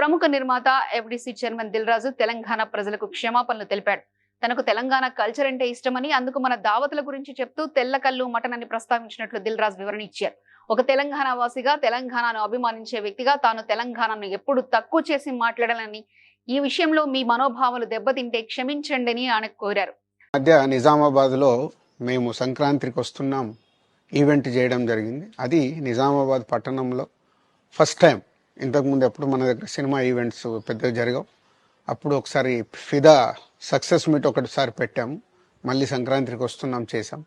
ప్రముఖ నిర్మాత FDC chairman Dil Raju Telangana ప్రజలకు క్షమాపణలు తెలిపాడు. తనకు తెలంగాణ కల్చర్ అంటే ఇష్టమని అందుకు మన దావతుల గురించి చెప్తూ తెల్ల కళ్ళు మటన్ అని ప్రస్తావించినట్లు దిల్ రాజు వివరణ ఇచ్చారు. ఒక తెలంగాణ వాసిగా తెలంగాణను అభిమానించే వ్యక్తిగా తాను తెలంగాణను ఎప్పుడు తక్కువ చేసి మాట్లాడాలని ఈ విషయంలో మీ మనోభావాలు దెబ్బతింటే క్షమించండి అని ఆయన కోరారు మధ్య నిజామాబాద్లో మేము సంక్రాంతికి వస్తున్నాం ఈవెంట్ చేయడం జరిగింది. అది నిజామాబాద్ పట్టణంలో ఫస్ట్ టైం. ఇంతకుముందు ఎప్పుడు మన దగ్గర సినిమా ఈవెంట్స్ పెద్దగా జరగవు. అప్పుడు ఒకసారి ఫిదా సక్సెస్ మీట్ ఒకటిసారి పెట్టాము. మళ్ళీ సంక్రాంతికి వస్తున్నాం చేసాం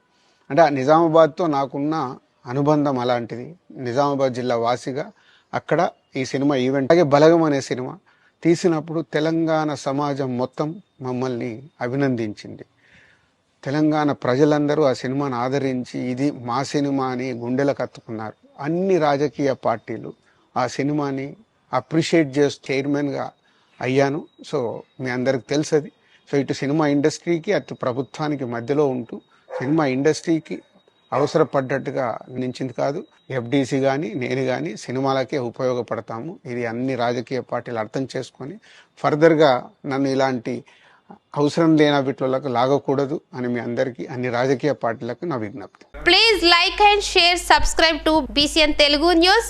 అంటే ఆ నిజామాబాద్తో నాకున్న అనుబంధం అలాంటిది. నిజామాబాద్ జిల్లా వాసిగా అక్కడ ఈ సినిమా ఈవెంట్ అలాగే బలగం అనే సినిమా తీసినప్పుడు తెలంగాణ సమాజం మొత్తం మమ్మల్ని అభినందించింది. తెలంగాణ ప్రజలందరూ ఆ సినిమాను ఆదరించి ఇది మా సినిమా అని గుండెలకు కత్తుకున్నారు అన్ని రాజకీయ పార్టీలు ఆ సినిమాని అప్రిషియేట్ చేసి చైర్మన్గా అయ్యాను. సో మీ అందరికి తెలుసది. సో ఇటు సినిమా ఇండస్ట్రీకి అటు ప్రభుత్వానికి మధ్యలో ఉంటూ సినిమా ఇండస్ట్రీకి అవసరపడ్డట్టుగా నించింది కాదు. ఎఫ్డీసీ కానీ నేను కానీ సినిమాలకే ఉపయోగపడతాము. ఇది అన్ని రాజకీయ పార్టీలు అర్థం చేసుకొని ఫర్దర్గా నన్ను ఇలాంటి అవసరం లేని వీటిలోకి లాగకూడదు అని మీ అందరికీ అన్ని రాజకీయ పార్టీలకు నా విజ్ఞప్తి. Please like and share subscribe to BCN Telugu news